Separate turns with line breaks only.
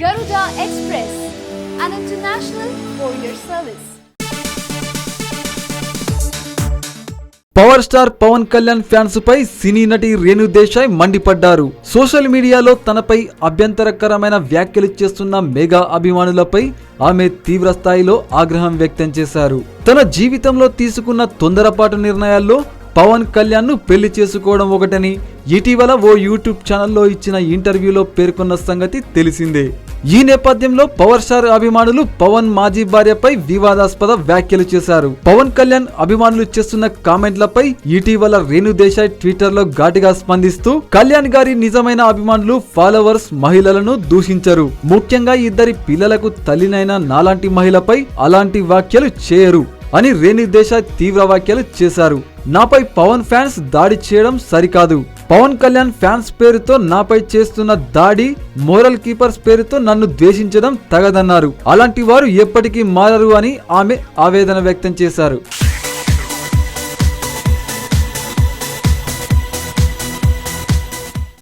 Garuda Express, an international courier service.
Power star Pawan Kalyan fans పై సినీ నటి రేణు దేశాయ్ మండిపడ్డారు. Social మీడియాలో తనపై అభ్యంతరకరమైన వ్యాఖ్యలు చేస్తున్న మెగా అభిమానులపై ఆమె తీవ్ర స్థాయిలో ఆగ్రహం వ్యక్తం చేశారు. తన జీవితంలో తీసుకున్న తొందరపాటు నిర్ణయాల్లో పవన్ కళ్యాణ్ను పెళ్ళి చేసుకోవడం ఒకటని ఇటీవల ఓ యూట్యూబ్ ఛానల్లో ఇచ్చిన ఇంటర్వ్యూలో పేర్కొన్న సంగతి తెలిసిందే. ఈ నేపథ్యంలో పవర్ స్టార్ అభిమానులు పవన్ మాజీ భార్యపై వివాదాస్పద వ్యాఖ్యలు చేశారు. పవన్ కళ్యాణ్ అభిమానులు చేస్తున్న కామెంట్లపై ఇటీవల రేణు దేశాయ్ ట్విట్టర్లో ఘాటుగా స్పందిస్తూ కళ్యాణ్ గారి నిజమైన అభిమానులు ఫాలోవర్స్ మహిళలను దూషించరు. ముఖ్యంగా ఇద్దరి పిల్లలకు తల్లినైన నాలాంటి మహిళపై అలాంటి వ్యాఖ్యలు చేయరు అని రేణు దేశాయ్ తీవ్ర వ్యాఖ్యలు చేశారు. నాపై పవన్ ఫ్యాన్స్ దాడి చేయడం సరికాదు. పవన్ కళ్యాణ్ ఫ్యాన్స్ పేరుతో నాపై చేస్తున్న దాడి మోరల్ కీపర్స్ పేరుతో నన్ను ద్వేషించడం తగదన్నారు. అలాంటి వారు ఎప్పటికీ మారరు అని ఆమె ఆవేదన వ్యక్తం చేశారు.